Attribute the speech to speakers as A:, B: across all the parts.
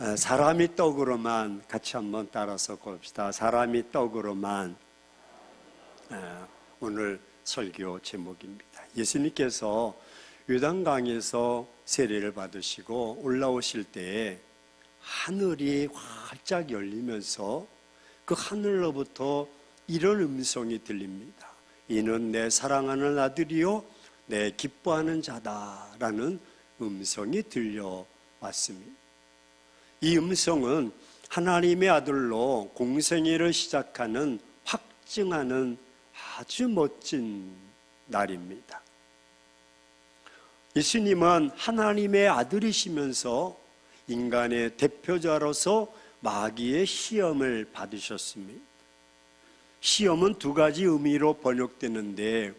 A: 어, 사람이 떡으로만 같이 한번 따라서 봅시다. 사람이 떡으로만 어, 오늘 설교 제목입니다. 예수님께서 요단강에서 세례를 받으시고 올라오실 때에 하늘이 활짝 열리면서 그 하늘로부터 이런 음성이 들립니다. 이는 내 사랑하는 아들이요 내 기뻐하는 자다라는 음성이 들려왔습니다. 이 음성은 하나님의 아들로 공생애를 시작하는 확증하는 아주 멋진 날입니다. 예수님은 하나님의 아들이시면서 인간의 대표자로서 마귀의 시험을 받으셨습니다. 시험은 두 가지 의미로 번역되는데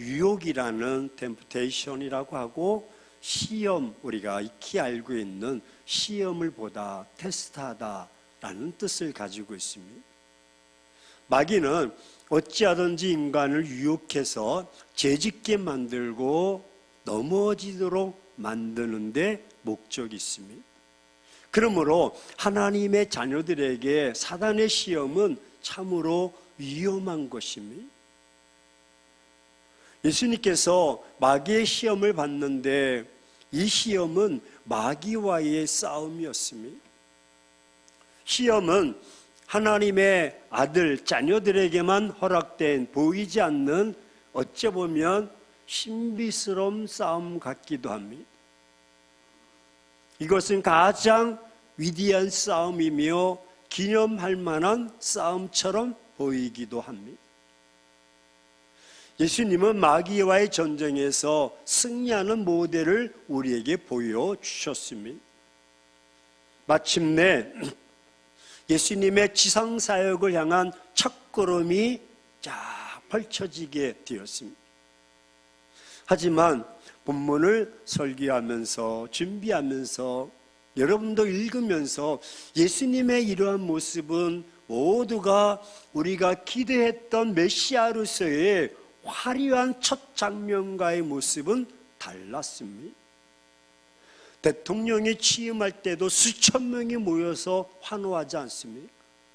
A: 유혹이라는 temptation이라고 하고 시험 우리가 익히 알고 있는 시험을 보다 테스트하다라는 뜻을 가지고 있습니다. 마귀는 어찌하든지 인간을 유혹해서 죄짓게 만들고 넘어지도록 만드는데 목적이 있습니다. 그러므로 하나님의 자녀들에게 사단의 시험은 참으로 위험한 것입니다. 예수님께서 마귀의 시험을 받는데 이 시험은 마귀와의 싸움이었습니다. 시험은 하나님의 아들, 자녀들에게만 허락된 보이지 않는 어찌 보면 신비스러운 싸움 같기도 합니다. 이것은 가장 위대한 싸움이며 기념할 만한 싸움처럼 보이기도 합니다. 예수님은 마귀와의 전쟁에서 승리하는 모델을 우리에게 보여주셨습니다. 마침내 예수님의 지상사역을 향한 첫 걸음이 쫙 펼쳐지게 되었습니다. 하지만 본문을 설교하면서 준비하면서 여러분도 읽으면서 예수님의 이러한 모습은 모두가 우리가 기대했던 메시아로서의 화려한 첫 장면과의 모습은 달랐습니다. 대통령이 취임할 때도 수천 명이 모여서 환호하지 않습니까?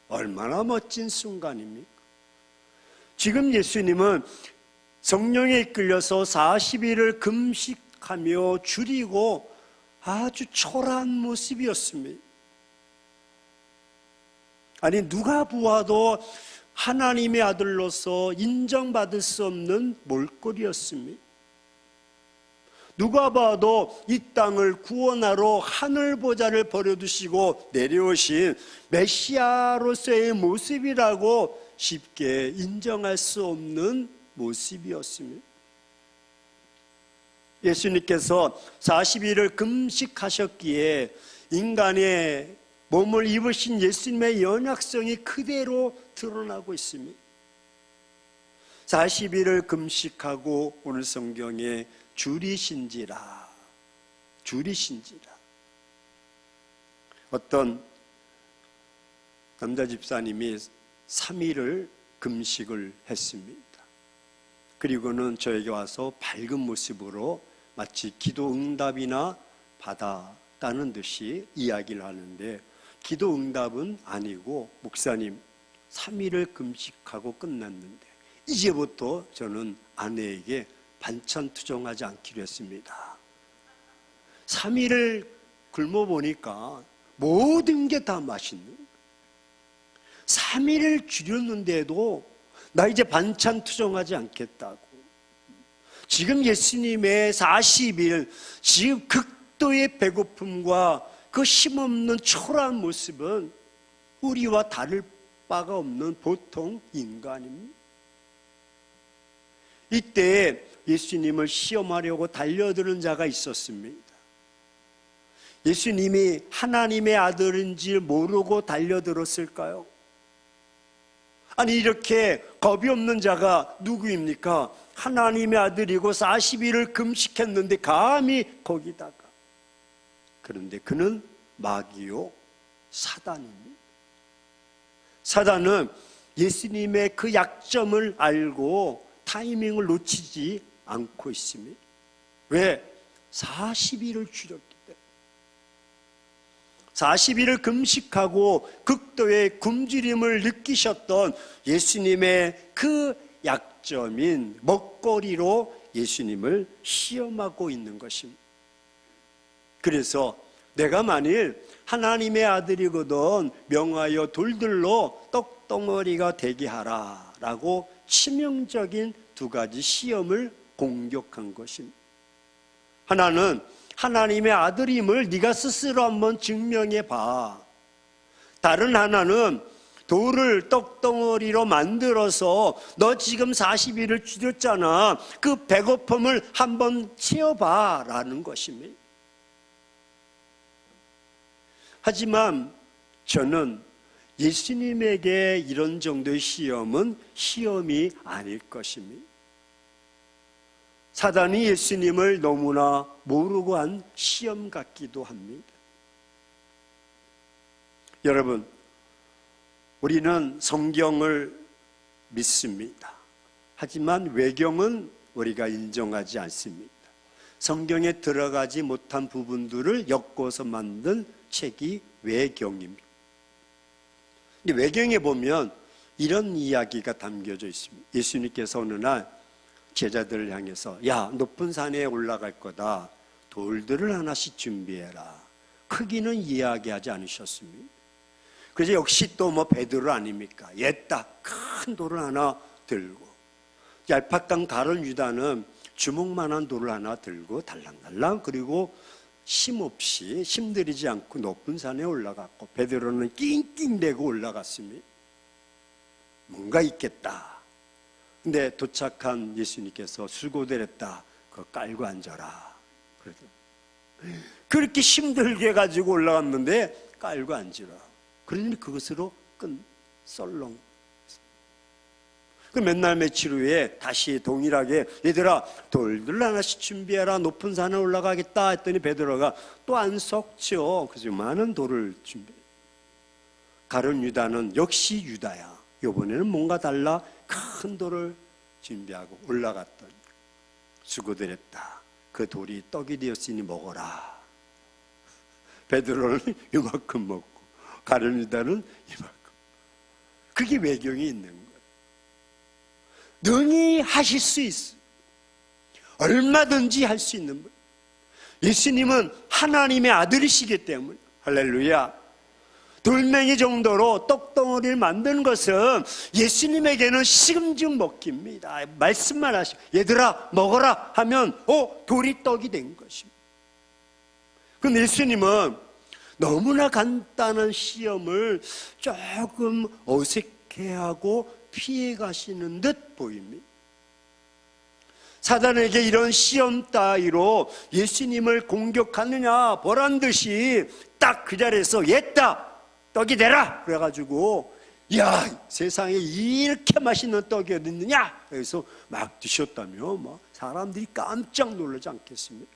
A: 얼마나 멋진 순간입니까? 지금 예수님은 성령에 이끌려서 40일을 금식하며 줄이고 아주 초라한 모습이었습니다. 아니, 누가 보아도 하나님의 아들로서 인정받을 수 없는 몰골이었습니다. 누가 봐도 이 땅을 구원하러 하늘 보좌를 버려두시고 내려오신 메시아로서의 모습이라고 쉽게 인정할 수 없는 모습이었습니다. 예수님께서 40일을 금식하셨기에 인간의 몸을 입으신 예수님의 연약성이 그대로 드러나고 있습니다. 40일을 금식하고 오늘 성경에 줄이신지라, 줄이신지라. 어떤 남자 집사님이 3일을 금식을 했습니다. 그리고는 저에게 와서 밝은 모습으로 마치 기도 응답이나 받았다는 듯이 이야기를 하는데 기도 응답은 아니고 목사님 3일을 금식하고 끝났는데 이제부터 저는 아내에게 반찬 투정하지 않기로 했습니다. 3일을 굶어 보니까 모든 게 다 맛있는 3일을 줄였는데도 나 이제 반찬 투정하지 않겠다고. 지금 예수님의 40일, 지금 극도의 배고픔과 그 힘없는 초라한 모습은 우리와 다를 바가 없는 보통 인간입니다. 이때 예수님을 시험하려고 달려드는 자가 있었습니다. 예수님이 하나님의 아들인지 모르고 달려들었을까요? 아니, 이렇게 겁이 없는 자가 누구입니까? 하나님의 아들이고 40일을 금식했는데 감히 거기다가. 그런데 그는 마귀요, 사단입니다. 사단은 예수님의 그 약점을 알고 타이밍을 놓치지 않고 있습니다. 왜? 40일을 줄였기 때문에. 40일을 금식하고 극도의 굶주림을 느끼셨던 예수님의 그 약점인 먹거리로 예수님을 시험하고 있는 것입니다. 그래서 내가 만일 하나님의 아들이거든 명하여 돌들로 떡덩어리가 되게 하라 라고 치명적인 두 가지 시험을 공격한 것입니다. 하나는 하나님의 아들임을 네가 스스로 한번 증명해 봐. 다른 하나는 돌을 떡덩어리로 만들어서 너 지금 40일을 줄였잖아. 그 배고픔을 한번 채워봐. 라는 것입니다. 하지만 저는 예수님에게 이런 정도의 시험은 시험이 아닐 것입니다. 사단이 예수님을 너무나 모르고 한 시험 같기도 합니다. 여러분, 우리는 성경을 믿습니다. 하지만 외경은 우리가 인정하지 않습니다. 성경에 들어가지 못한 부분들을 엮어서 만든 책이 외경입니다. 외경에 보면 이런 이야기가 담겨져 있습니다. 예수님께서 어느 날 제자들을 향해서 야 높은 산에 올라갈 거다 돌들을 하나씩 준비해라 크기는 이야기하지 않으셨습니다 그래서 역시 또 뭐 베드로 아닙니까 옛다 큰 돌을 하나 들고 얄팍한 가른 유다는 주먹만한 돌을 하나 들고 달랑달랑 그리고 힘없이 힘들이지 않고 높은 산에 올라갔고 베드로는 낑낑대고 올라갔습니다 뭔가 있겠다 근데 도착한 예수님께서 수고되었다. 그거 깔고 앉아라. 그래도 그렇게 힘들게 가지고 올라갔는데 깔고 앉으라. 그러니 그것으로 끈 썰렁. 그 맨날 며칠 후에 다시 동일하게 얘들아 돌들 하나씩 준비해라 높은 산에 올라가겠다 했더니 베드로가 또안 속죠. 그래서 많은 돌을 준비. 가룟 유다는 역시 유다야. 이번에는 뭔가 달라 큰 돌을 준비하고 올라갔더니 수고들 했다. 그 돌이 떡이 되었으니 먹어라. 베드로는 이만큼 먹고 가룟 유다는 이만큼. 그게 외경이 있는 거예요. 능히 하실 수 있어. 얼마든지 할 수 있는 분. 예수님은 하나님의 아들이시기 때문에 할렐루야. 돌멩이 정도로 떡덩어리를 만드는 것은 예수님에게는 시금죽 먹기입니다. 말씀만 하시고 얘들아 먹어라 하면 어 돌이 떡이 된 것입니다. 그럼 예수님은 너무나 간단한 시험을 조금 어색해하고 피해 가시는 듯 보입니다. 사단에게 이런 시험 따위로 예수님을 공격하느냐 보란 듯이 딱 그 자리에서 옛다 떡이 되라! 그래가지고, 야, 세상에 이렇게 맛있는 떡이 어디 있느냐? 그래서 막 드셨다며, 뭐, 사람들이 깜짝 놀라지 않겠습니까?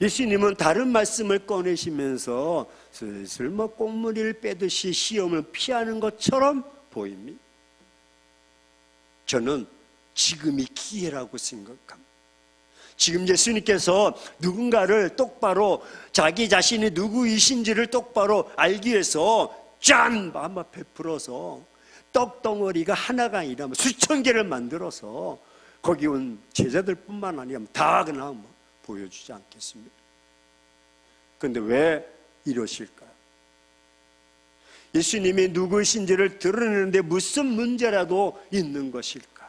A: 예수님은 다른 말씀을 꺼내시면서 슬슬 뭐 꽁무니를 빼듯이 시험을 피하는 것처럼 보입니다. 저는 지금이 기회라고 생각합니다. 지금 예수님께서 누군가를 똑바로 자기 자신이 누구이신지를 똑바로 알기 위해서 짠! 한번 베풀어서 떡덩어리가 하나가 아니라 뭐 수천 개를 만들어서 거기 온 제자들 뿐만 아니라 다 그냥 뭐 보여주지 않겠습니까? 그런데 왜 이러실까요? 예수님이 누구이신지를 드러내는데 무슨 문제라도 있는 것일까?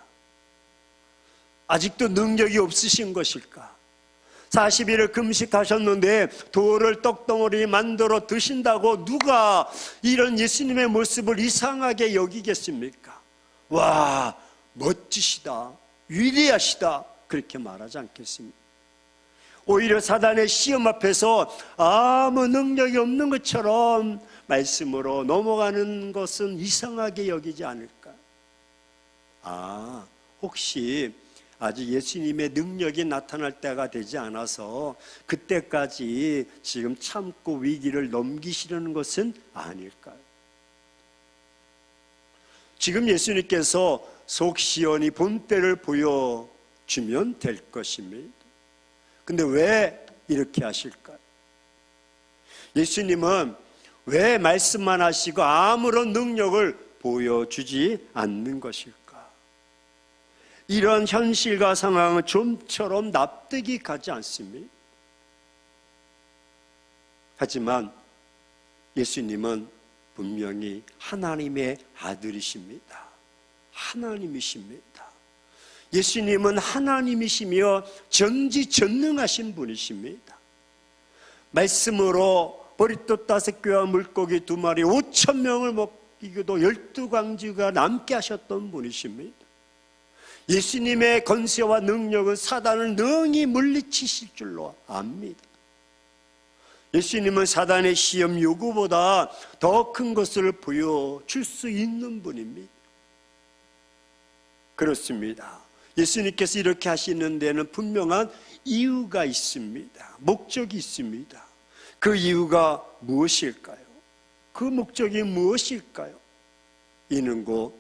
A: 아직도 능력이 없으신 것일까? 40일을 금식하셨는데 돌을 떡덩어리 만들어 드신다고 누가 이런 예수님의 모습을 이상하게 여기겠습니까? 와, 멋지시다. 위대하시다. 그렇게 말하지 않겠습니까? 오히려 사단의 시험 앞에서 아무 능력이 없는 것처럼 말씀으로 넘어가는 것은 이상하게 여기지 않을까? 아, 혹시 아직 예수님의 능력이 나타날 때가 되지 않아서 그때까지 지금 참고 위기를 넘기시려는 것은 아닐까요? 지금 예수님께서 속시원이 본때를 보여주면 될 것입니다. 근데 왜 이렇게 하실까요? 예수님은 왜 말씀만 하시고 아무런 능력을 보여주지 않는 것일까? 이런 현실과 상황은 좀처럼 납득이 가지 않습니다. 하지만 예수님은 분명히 하나님의 아들이십니다. 하나님이십니다. 예수님은 하나님이시며 전지전능하신 분이십니다. 말씀으로 버리또 다섯 개와 물고기 두 마리 오천 명을 먹이고도 열두 광지가 남게 하셨던 분이십니다. 예수님의 건세와 능력은 사단을 능히 물리치실 줄로 압니다. 예수님은 사단의 시험 요구보다 더 큰 것을 보여줄 수 있는 분입니다. 그렇습니다. 예수님께서 이렇게 하시는 데는 분명한 이유가 있습니다. 목적이 있습니다. 그 이유가 무엇일까요? 그 목적이 무엇일까요? 이는 곧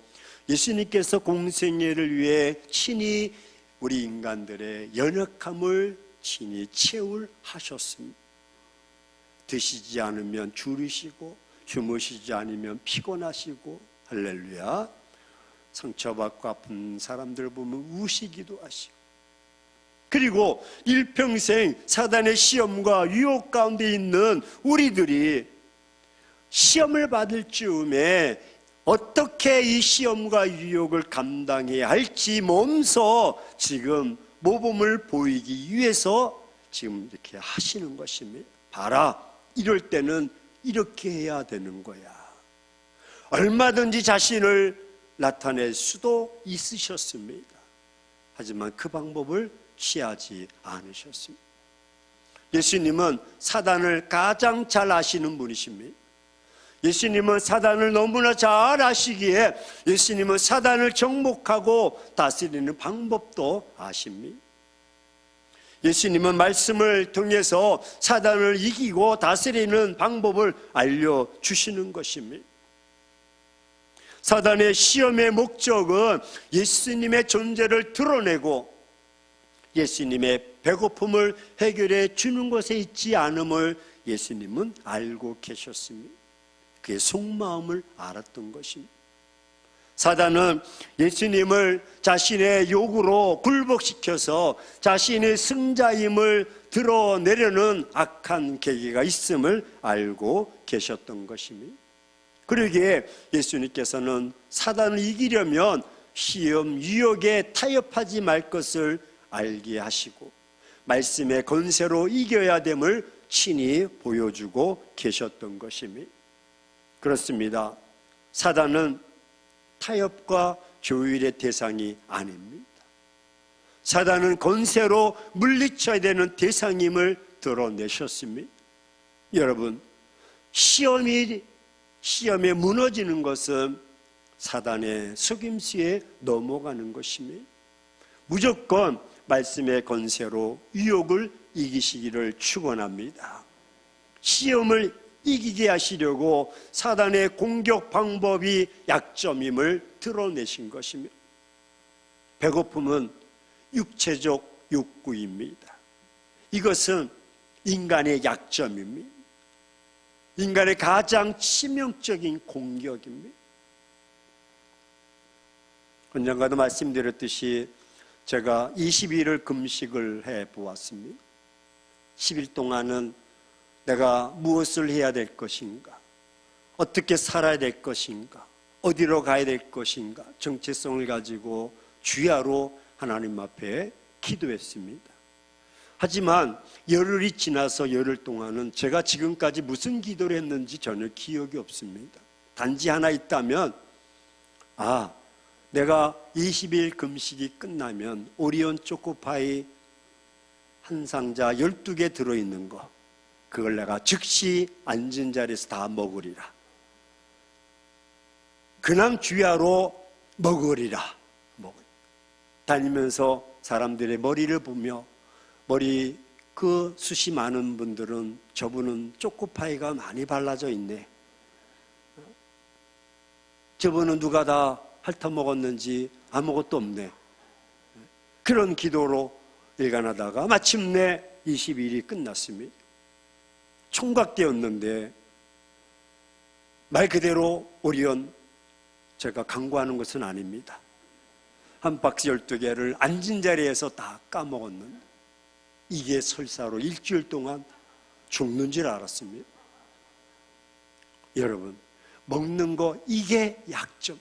A: 예수님께서 공생애를 위해 친히 우리 인간들의 연약함을 친히 채울 하셨습니다. 드시지 않으면 줄이시고 주무시지 않으면 피곤하시고 할렐루야 상처받고 아픈 사람들 보면 우시기도 하시고 그리고 일평생 사단의 시험과 유혹 가운데 있는 우리들이 시험을 받을 즈음에 어떻게 이 시험과 유혹을 감당해야 할지 몸소 지금 모범을 보이기 위해서 지금 이렇게 하시는 것입니다. 봐라, 이럴 때는 이렇게 해야 되는 거야. 얼마든지 자신을 나타낼 수도 있으셨습니다. 하지만 그 방법을 취하지 않으셨습니다. 예수님은 사단을 가장 잘 아시는 분이십니다. 예수님은 사단을 너무나 잘 아시기에 예수님은 사단을 정복하고 다스리는 방법도 아십니다. 예수님은 말씀을 통해서 사단을 이기고 다스리는 방법을 알려주시는 것입니다. 사단의 시험의 목적은 예수님의 존재를 드러내고 예수님의 배고픔을 해결해 주는 것에 있지 않음을 예수님은 알고 계셨습니다. 그의 속마음을 알았던 것입니다. 사단은 예수님을 자신의 욕으로 굴복시켜서 자신의 승자임을 드러내려는 악한 계기가 있음을 알고 계셨던 것입니다. 그러기에 예수님께서는 사단을 이기려면 시험, 유혹에 타협하지 말 것을 알게 하시고 말씀의 건세로 이겨야 됨을 친히 보여주고 계셨던 것입니다. 그렇습니다. 사단은 타협과 조율의 대상이 아닙니다. 사단은 건세로 물리쳐야 되는 대상임을 드러내셨습니다. 여러분, 시험이 시험에 무너지는 것은 사단의 속임수에 넘어가는 것입니다. 무조건 말씀의 건세로 유혹을 이기시기를 축원합니다. 시험을 이기게 하시려고 사단의 공격 방법이 약점임을 드러내신 것입니다. 배고픔은 육체적 욕구입니다. 이것은 인간의 약점입니다. 인간의 가장 치명적인 공격입니다. 언젠가도 말씀드렸듯이 제가 20일을 금식을 해 보았습니다. 10일 동안은 내가 무엇을 해야 될 것인가? 어떻게 살아야 될 것인가? 어디로 가야 될 것인가? 정체성을 가지고 주야로 하나님 앞에 기도했습니다. 하지만 열흘이 지나서 열흘 동안은 제가 지금까지 무슨 기도를 했는지 전혀 기억이 없습니다. 단지 하나 있다면, 아, 내가 20일 금식이 끝나면 오리온 초코파이 한 상자 12개 들어있는 거, 그걸 내가 즉시 앉은 자리에서 다 먹으리라. 그냥 주야로 먹으리라. 먹 다니면서 사람들의 머리를 보며 머리 그 숱이 많은 분들은 저분은 초코파이가 많이 발라져 있네. 저분은 누가 다 핥아 먹었는지 아무것도 없네. 그런 기도로 일관하다가 마침내 20일이 끝났습니다. 총각되었는데 말 그대로 오리온 제가 강구하는 것은 아닙니다. 한 박스 12개를 앉은 자리에서 다 까먹었는데 이게 설사로 일주일 동안 죽는 줄 알았습니다. 여러분, 먹는 거 이게 약점.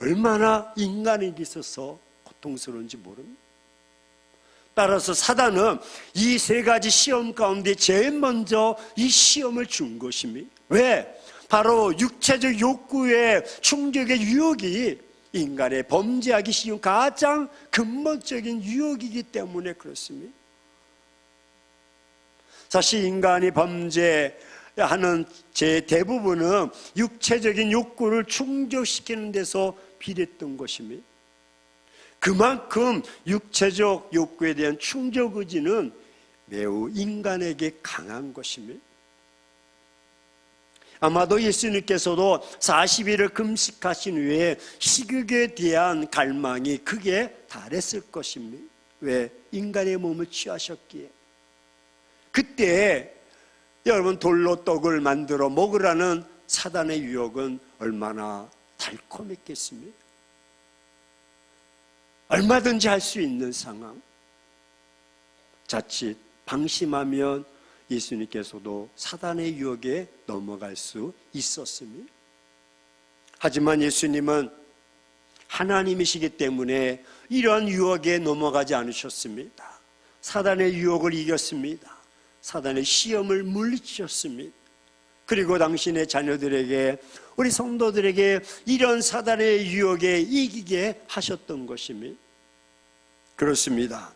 A: 얼마나 인간에게 있어서 고통스러운지 모릅니다. 따라서 사단은 이 세 가지 시험 가운데 제일 먼저 이 시험을 준 것입니다. 왜? 바로 육체적 욕구의 충족의 유혹이 인간의 범죄하기 쉬운 가장 근본적인 유혹이기 때문에 그렇습니다. 사실 인간이 범죄하는 제 대부분은 육체적인 욕구를 충족시키는 데서 비롯된 것입니다. 그만큼 육체적 욕구에 대한 충족 의지는 매우 인간에게 강한 것입니다. 아마도 예수님께서도 40일을 금식하신 후에 식욕에 대한 갈망이 크게 달했을 것입니다. 왜? 인간의 몸을 취하셨기에. 그때 여러분 돌로 떡을 만들어 먹으라는 사단의 유혹은 얼마나 달콤했겠습니까? 얼마든지 할 수 있는 상황. 자칫 방심하면 예수님께서도 사단의 유혹에 넘어갈 수 있었습니다. 하지만 예수님은 하나님이시기 때문에 이러한 유혹에 넘어가지 않으셨습니다. 사단의 유혹을 이겼습니다. 사단의 시험을 물리치셨습니다. 그리고 당신의 자녀들에게 우리 성도들에게 이런 사단의 유혹에 이기게 하셨던 것입니다. 그렇습니다.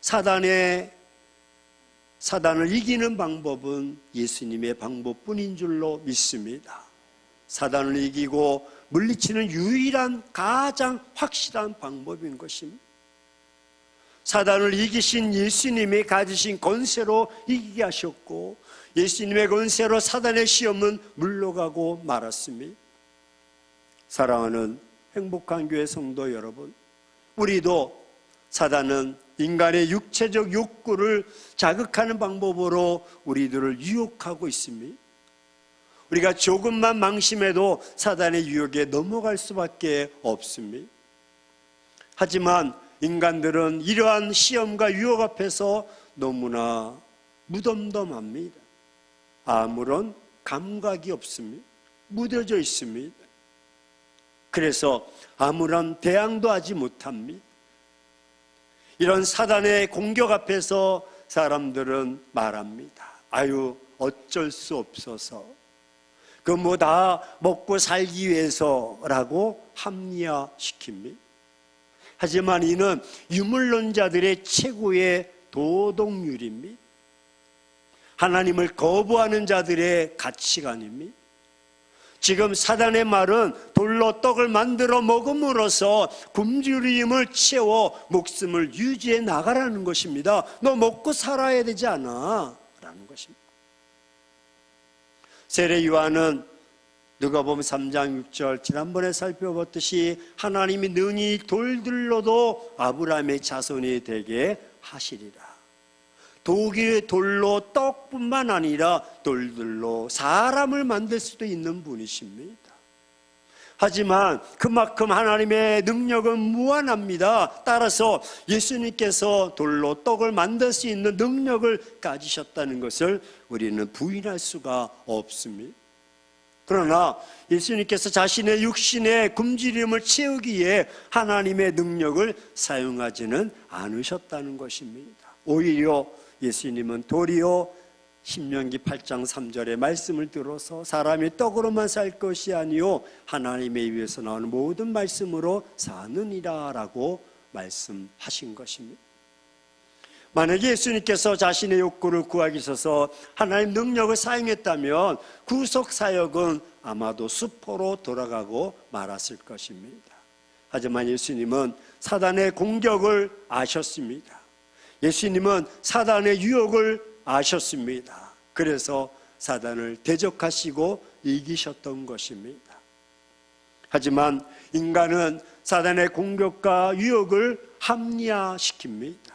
A: 사단의 사단을 이기는 방법은 예수님의 방법뿐인 줄로 믿습니다. 사단을 이기고 물리치는 유일한 가장 확실한 방법인 것입니다. 사단을 이기신 예수님이 가지신 권세로 이기게 하셨고 예수님의 권세로 사단의 시험은 물러가고 말았습니다. 사랑하는 행복한 교회 성도 여러분, 우리도 사단은 인간의 육체적 욕구를 자극하는 방법으로 우리들을 유혹하고 있습니다. 우리가 조금만 망심해도 사단의 유혹에 넘어갈 수밖에 없습니다. 하지만 인간들은 이러한 시험과 유혹 앞에서 너무나 무덤덤합니다. 아무런 감각이 없습니다. 무뎌져 있습니다. 그래서 아무런 대항도 하지 못합니다. 이런 사단의 공격 앞에서 사람들은 말합니다. 아유, 어쩔 수 없어서. 그 뭐 다 먹고 살기 위해서라고 합리화시킵니다. 하지만 이는 유물론자들의 최고의 도덕률입니다. 하나님을 거부하는 자들의 가치관입니다. 지금 사단의 말은 돌로 떡을 만들어 먹음으로써 굶주림을 채워 목숨을 유지해 나가라는 것입니다. 너 먹고 살아야 되지 않아? 라는 것입니다. 세례 요한은 누가 보면 3장 6절 지난번에 살펴봤듯이 하나님이 능히 돌들로도 아브라함의 자손이 되게 하시리라. 독일 돌로 떡뿐만 아니라 돌들로 사람을 만들 수도 있는 분이십니다. 하지만 그만큼 하나님의 능력은 무한합니다. 따라서 예수님께서 돌로 떡을 만들 수 있는 능력을 가지셨다는 것을 우리는 부인할 수가 없습니다. 그러나 예수님께서 자신의 육신의 굶주림을 채우기에 하나님의 능력을 사용하지는 않으셨다는 것입니다. 오히려 예수님은 도리어 신명기 8장 3절의 말씀을 들어서 사람이 떡으로만 살 것이 아니요 하나님의 입에서 나오는 모든 말씀으로 사느니라라고 말씀하신 것입니다. 만약에 예수님께서 자신의 욕구를 구하기 있어서 하나님 능력을 사용했다면 구속 사역은 아마도 수포로 돌아가고 말았을 것입니다. 하지만 예수님은 사단의 공격을 아셨습니다. 예수님은 사단의 유혹을 아셨습니다. 그래서 사단을 대적하시고 이기셨던 것입니다. 하지만 인간은 사단의 공격과 유혹을 합리화시킵니다.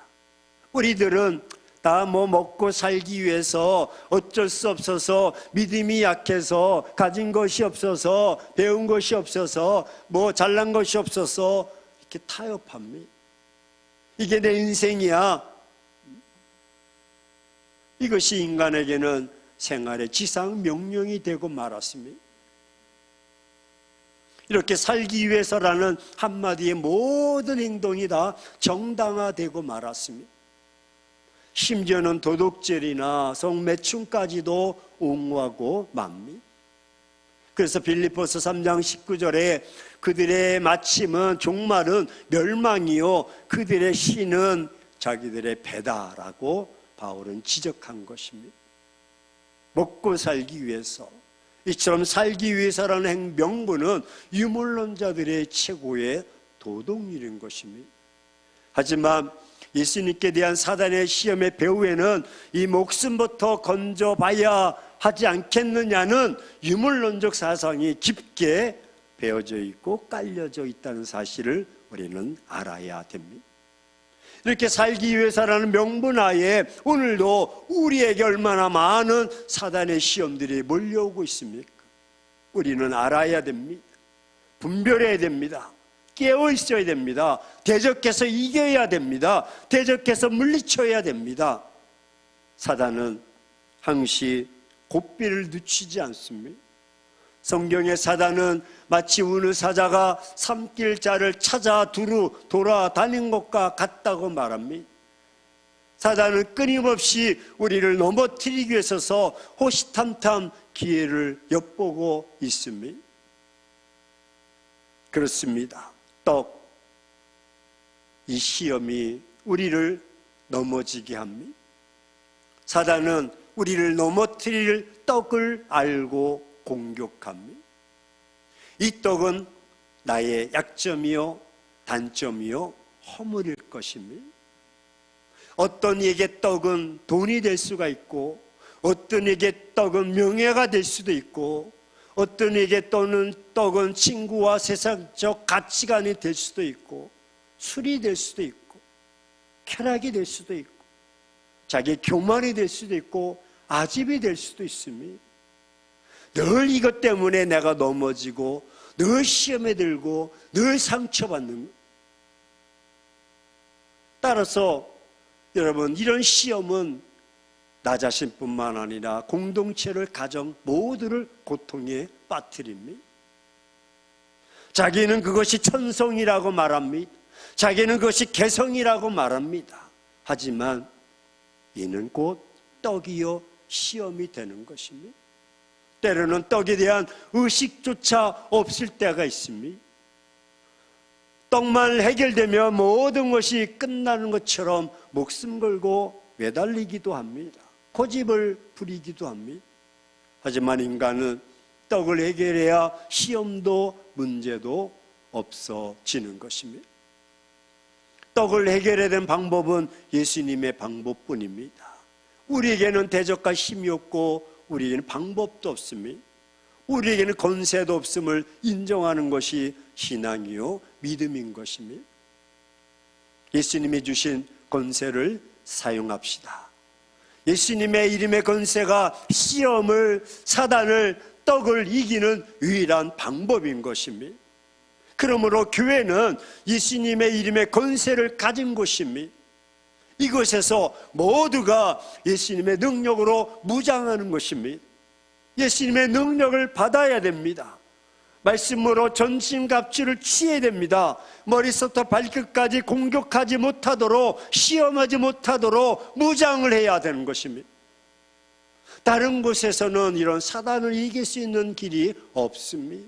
A: 우리들은 다 뭐 먹고 살기 위해서 어쩔 수 없어서 믿음이 약해서 가진 것이 없어서 배운 것이 없어서 뭐 잘난 것이 없어서 이렇게 타협합니다. 이게 내 인생이야. 이것이 인간에게는 생활의 지상 명령이 되고 말았습니다. 이렇게 살기 위해서라는 한마디의 모든 행동이 다 정당화되고 말았습니다. 심지어는 도둑질이나 성매춘까지도 옹호하고 맙니다. 그래서 빌리포스 3장 19절에 그들의 마침은 종말은 멸망이요 그들의 신은 자기들의 배다라고 바울은 지적한 것입니다. 먹고 살기 위해서 이처럼 살기 위해서라는 행 명분은 유물론자들의 최고의 도덕률인 것입니다. 하지만 예수님께 대한 사단의 시험의 배후에는 이 목숨부터 건져봐야 하지 않겠느냐는 유물론적 사상이 깊게 배어져 있고 깔려져 있다는 사실을 우리는 알아야 됩니다. 이렇게 살기 위해서라는 명분 하에 오늘도 우리에게 얼마나 많은 사단의 시험들이 몰려오고 있습니까? 우리는 알아야 됩니다. 분별해야 됩니다. 깨어 있어야 됩니다. 대적해서 이겨야 됩니다. 대적해서 물리쳐야 됩니다. 사단은 항시 고삐를 늦추지 않습니다. 성경의 사단은 마치 우는 사자가 삼킬 자를 찾아 두루 돌아다닌 것과 같다고 말합니다. 사단은 끊임없이 우리를 넘어뜨리기 위해서 호시탐탐 기회를 엿보고 있습니다. 그렇습니다. 떡, 이 시험이 우리를 넘어지게 합니다. 사단은 우리를 넘어뜨릴 떡을 알고 공격합니다. 이 떡은 나의 약점이요, 단점이요, 허물일 것입니다. 어떤 이에게 떡은 돈이 될 수가 있고, 어떤 이에게 떡은 명예가 될 수도 있고, 어떤 이에게 또는 떡은 친구와 세상적 가치관이 될 수도 있고, 술이 될 수도 있고, 쾌락이 될 수도 있고, 자기 교만이 될 수도 있고, 아집이 될 수도 있습니다. 늘 이것 때문에 내가 넘어지고 늘 시험에 들고 늘 상처받는 따라서 여러분 이런 시험은 나 자신뿐만 아니라 공동체를 가정 모두를 고통에 빠뜨립니다. 자기는 그것이 천성이라고 말합니다. 자기는 그것이 개성이라고 말합니다. 하지만 이는 곧 떡이요 시험이 되는 것입니다. 때로는 떡에 대한 의식조차 없을 때가 있습니다. 떡만 해결되면 모든 것이 끝나는 것처럼 목숨 걸고 매달리기도 합니다. 고집을 부리기도 합니다. 하지만 인간은 떡을 해결해야 시험도 문제도 없어지는 것입니다. 떡을 해결해야 되는 방법은 예수님의 방법뿐입니다. 우리에게는 대적과 힘이 없고 우리에게는 방법도 없습니다. 우리에게는 건세도 없음을 인정하는 것이 신앙이요 믿음인 것입니다. 예수님이 주신 건세를 사용합시다. 예수님의 이름의 건세가 시험을 사단을 떡을 이기는 유일한 방법인 것입니다. 그러므로 교회는 예수님의 이름의 건세를 가진 곳입니다. 이곳에서 모두가 예수님의 능력으로 무장하는 것입니다. 예수님의 능력을 받아야 됩니다. 말씀으로 전신갑주를 취해야 됩니다. 머리부터 발끝까지 공격하지 못하도록 시험하지 못하도록 무장을 해야 되는 것입니다. 다른 곳에서는 이런 사단을 이길 수 있는 길이 없습니다.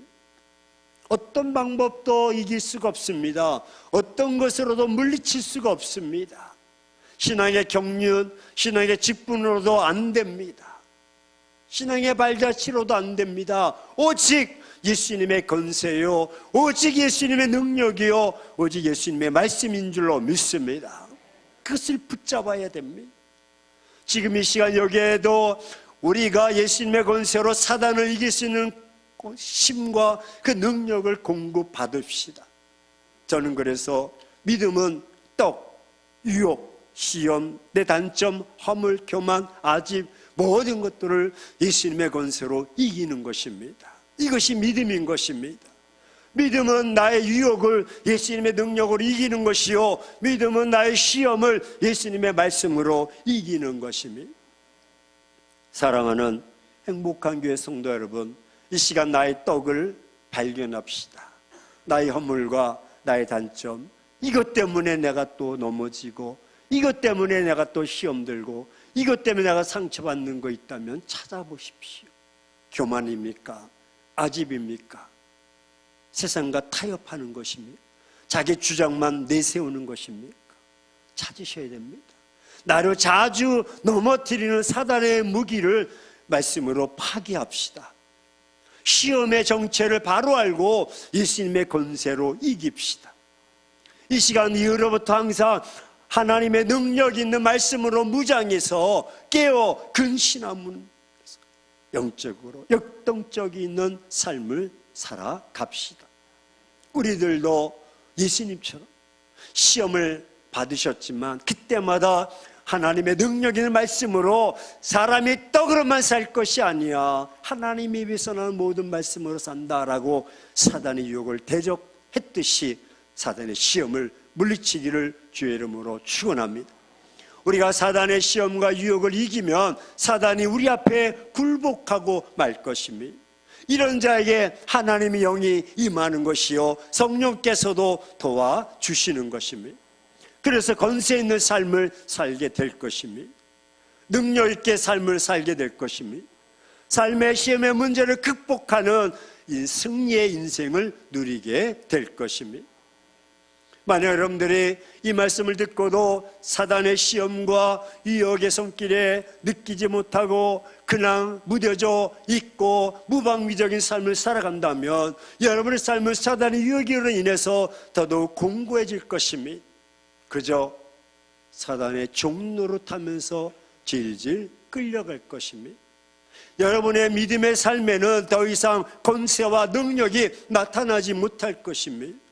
A: 어떤 방법도 이길 수가 없습니다. 어떤 것으로도 물리칠 수가 없습니다. 신앙의 경륜, 신앙의 직분으로도 안 됩니다. 신앙의 발자취로도 안 됩니다. 오직 예수님의 건세요. 오직 예수님의 능력이요. 오직 예수님의 말씀인 줄로 믿습니다. 그것을 붙잡아야 됩니다. 지금 이 시간 여기에도 우리가 예수님의 건세로 사단을 이길 수 있는 힘과 그 능력을 공급받읍시다. 저는 그래서 믿음은 떡, 유혹, 시험, 내 단점, 허물, 교만, 아집 모든 것들을 예수님의 권세로 이기는 것입니다. 이것이 믿음인 것입니다. 믿음은 나의 유혹을 예수님의 능력으로 이기는 것이요. 믿음은 나의 시험을 예수님의 말씀으로 이기는 것입니다. 사랑하는 행복한 교회 성도 여러분, 이 시간 나의 떡을 발견합시다. 나의 허물과 나의 단점, 이것 때문에 내가 또 넘어지고, 이것 때문에 내가 또 시험 들고, 이것 때문에 내가 상처받는 거 있다면 찾아보십시오. 교만입니까? 아집입니까? 세상과 타협하는 것입니까? 자기 주장만 내세우는 것입니까? 찾으셔야 됩니다. 나를 자주 넘어뜨리는 사단의 무기를 말씀으로 파괴합시다. 시험의 정체를 바로 알고 예수님의 권세로 이깁시다. 이 시간 이후로부터 항상 하나님의 능력 있는 말씀으로 무장해서 깨어 근신하면 영적으로 역동적이 있는 삶을 살아갑시다. 우리들도 예수님처럼 시험을 받으셨지만 그때마다 하나님의 능력 있는 말씀으로 사람이 떡으로만 살 것이 아니야 하나님이 위해서는 모든 말씀으로 산다라고 사단의 유혹을 대적했듯이 사단의 시험을 물리치기를 주의 이름으로 축원합니다. 우리가 사단의 시험과 유혹을 이기면 사단이 우리 앞에 굴복하고 말 것입니다. 이런 자에게 하나님의 영이 임하는 것이요 성령께서도 도와 주시는 것입니다. 그래서 건세 있는 삶을 살게 될 것입니다. 능력 있게 삶을 살게 될 것입니다. 삶의 시험의 문제를 극복하는 이 승리의 인생을 누리게 될 것입니다. 만약 여러분들이 이 말씀을 듣고도 사단의 시험과 유혹의 손길에 느끼지 못하고 그냥 무뎌져 있고 무방비적인 삶을 살아간다면 여러분의 삶은 사단의 유혹으로 인해서 더더욱 공고해질 것입니다. 그저 사단의 종로로 타면서 질질 끌려갈 것입니다. 여러분의 믿음의 삶에는 더 이상 권세와 능력이 나타나지 못할 것입니다.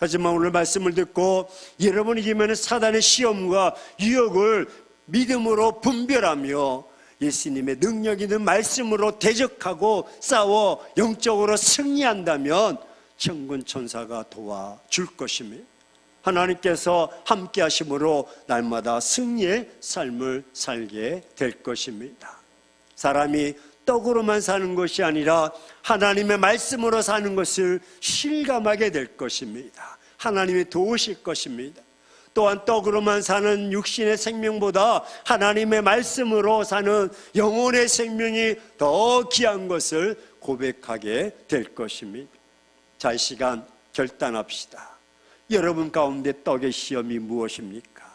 A: 하지만 오늘 말씀을 듣고 여러분이 이기면 사단의 시험과 유혹을 믿음으로 분별하며 예수님의 능력 있는 말씀으로 대적하고 싸워 영적으로 승리한다면 천군 천사가 도와줄 것입니다. 하나님께서 함께 하심으로 날마다 승리의 삶을 살게 될 것입니다. 사람이 떡으로만 사는 것이 아니라 하나님의 말씀으로 사는 것을 실감하게 될 것입니다. 하나님이 도우실 것입니다. 또한 떡으로만 사는 육신의 생명보다 하나님의 말씀으로 사는 영혼의 생명이 더 귀한 것을 고백하게 될 것입니다. 자, 이 시간 결단합시다. 여러분 가운데 떡의 시험이 무엇입니까?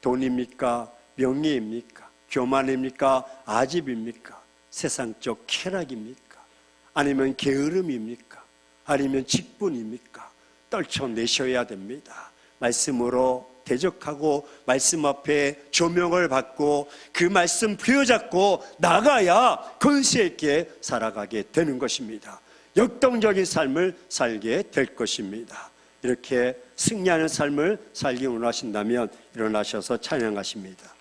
A: 돈입니까? 명예입니까? 교만입니까? 아집입니까? 세상적 쾌락입니까? 아니면 게으름입니까? 아니면 직분입니까? 떨쳐내셔야 됩니다. 말씀으로 대적하고 말씀 앞에 조명을 받고 그 말씀 부여잡고 나가야 권세 있게 살아가게 되는 것입니다. 역동적인 삶을 살게 될 것입니다. 이렇게 승리하는 삶을 살기 원하신다면 일어나셔서 찬양하십니다.